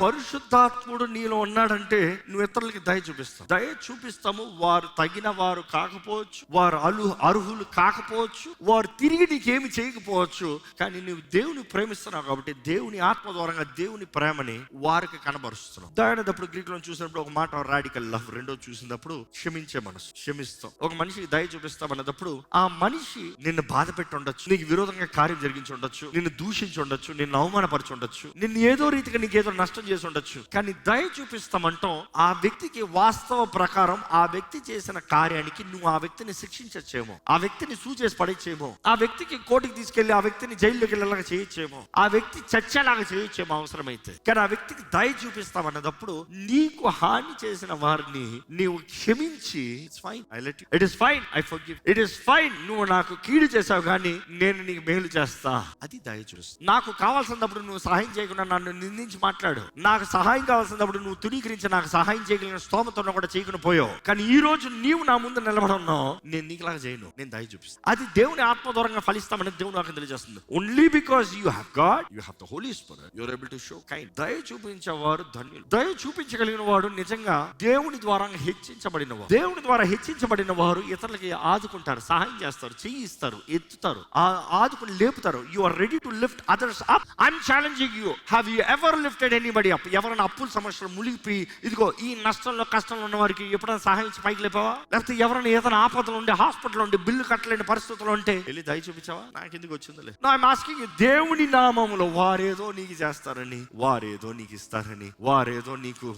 పరిశుద్ధాత్ముడు నీలో ఉన్నాడంటే నువ్వు ఇతరులకి దయ చూపిస్తావు. దయ చూపిస్తాము. వారు తగిన వారు కాకపోవచ్చు. వారు అలు అర్హులు కాకపోవచ్చు. వారు తిరిగి నీకేమి చేయకపోవచ్చు. కానీ నువ్వు దేవుని ప్రేమిస్తున్నావు కాబట్టి దేవుని ఆత్మ ద్వారంగా దేవుని ప్రేమని వారికి కనబరుస్తున్నావు. దయనప్పుడు గ్రీక్లో చూసినప్పుడు ఒక మాట రాడికల్ లవ్ రెండో చూసినప్పుడు క్షమించే మనసు. క్షమిస్తాం. ఒక మనిషికి దయ చూపిస్తాం అన్నప్పుడు ఆ మనిషి నిన్ను బాధ పెట్టి ఉండొచ్చు. నీకు విరోధంగా కార్యం జరిగించి ఉండొచ్చు. నిన్ను దూషించి ఉండొచ్చు. నిన్ను అవమానపరిచి ఉండొచ్చు. నిన్ను ఏదో రీతిగా నీకు ఏదో నష్టం చేసి ఉండొచ్చు. కానీ దయ చూపిస్తామంటాం ఆ వ్యక్తికి వాస్తవ ప్రకారం ఆ వ్యక్తి చేసిన కార్యానికి నువ్వు ఆ వ్యక్తిని శిక్షించచ్చేమో. ఆ వ్యక్తిని సూచేసి పడేచ్చేమో. ఆ వ్యక్తికి కోర్టుకి తీసుకెళ్ళి ఆ వ్యక్తిని జైల్లోకి వెళ్ళేలాగా చేయొచ్చేమో. ఆ వ్యక్తి చచ్చేలాగా చేయొచ్చేమో అవసరమైతే. కానీ ఆ వ్యక్తికి దయ చూపిస్తామన్నప్పుడు నీకు హాని చేసిన వారిని నీవు క్షమించి it's fine I let it is fine I forgive it is fine నువ్వు నాకు కీడు చేసావు కానీ నేను నీకు మేలు చేస్తా. అది దయ చూస్తా నాకు కావాల్సినప్పుడు నువ్వు సహాయం చేయకుండా నన్ను నిందించి మాట్లాడు. నాకు సహాయం కావాల్సినప్పుడు నువ్వు తునీకరించి నాకు సహాయం చేయగలిగిన స్తోమతో కూడా చేయకుండా పోయావు. కానీ ఈ రోజు నీవు నా ముందు నిలబడున్నావు నేను నీకులాగా చేయను. నేను దయ చూపిస్తాను. అది దేవుని ఆత్మ దూరంగా ఫలిస్తామని దేవుడు నాకు తెలియజేస్తుంది. Only because you have God you have the holy spirit you're able to show kind దయ చూపించేవారు ధన్యులు. దయ చూపించగలిగిన వాడు నిజంగా దేవుని ద్వారా హెచ్చించబడిన వారు దేవుని ద్వారా హెచ్చించబడిన వారు ఇతరులకి ఆదుకుంటారు సహాయం చేస్తారు చెయ్యి ఇస్తారు ఎత్తుతారు ఆ- ఆదుకుని లేపుతారు. You are ready to lift others up I'm challenging you have you ever lifted anybody up ఎవరైనా అప్పుల సమస్యలు మునిగిపోయి ఇదిగో ఈ నష్టంలో కష్టంలో ఉన్న వారికి ఎప్పుడైనా సహాయం పైకి లేపావా? లేకపోతే ఎవరైనా ఏదైనా ఆపదలు ఉండి హాస్పిటల్ ఉండి బిల్లు కట్టలేని పరిస్థితులు ఉంటే? వెళ్ళి దయ చూపించావా? నాకు ఎందుకు వచ్చిందిలే? నా ఆస్కింగ్ దేవుని నామములో వారేదో నీకు చేస్తారని వారేదో నీకు ఇస్తారని వారేదో నీకు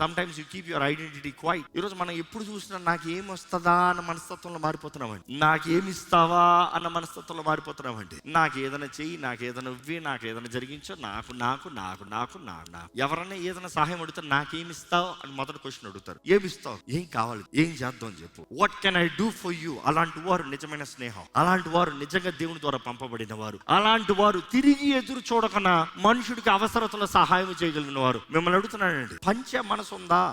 sometimes you keep your identity quiet ఈ రోజు మనం ఎప్పుడు చూసినా నాకు ఏం వస్తుందా అన్న మనస్తత్వంలో మారిపోతున్నామండి. నాకు ఏమి ఇస్తావా అన్న మనస్తత్వంలో మారిపోతున్నామండి. నాకు ఏదైనా చెయ్యి నాకు ఏదైనా ఇవ్వి నాకు ఏదైనా జరిగించో నాకు నాకు నాకు నాకు నా నా ఎవరైనా ఏదైనా సహాయం అడుగుతారు నాకేమిస్తావు అని మొదటి క్వశ్చన్ అడుగుతారు. ఏమిస్తావు? ఏం కావాలి? ఏం చేద్దాం అని చెప్పు. What can I do for you అలాంటి వారు నిజమైన స్నేహం. అలాంటి వారు నిజంగా దేవుని ద్వారా పంపబడిన వారు. అలాంటి వారు తిరిగి ఎదురు చూడకుండా మనుషుడికి అవసరతలో సహాయం చేయగలిగిన వారు. మిమ్మల్ని అడుగుతున్నానండి. పంచే మనసు ఉందా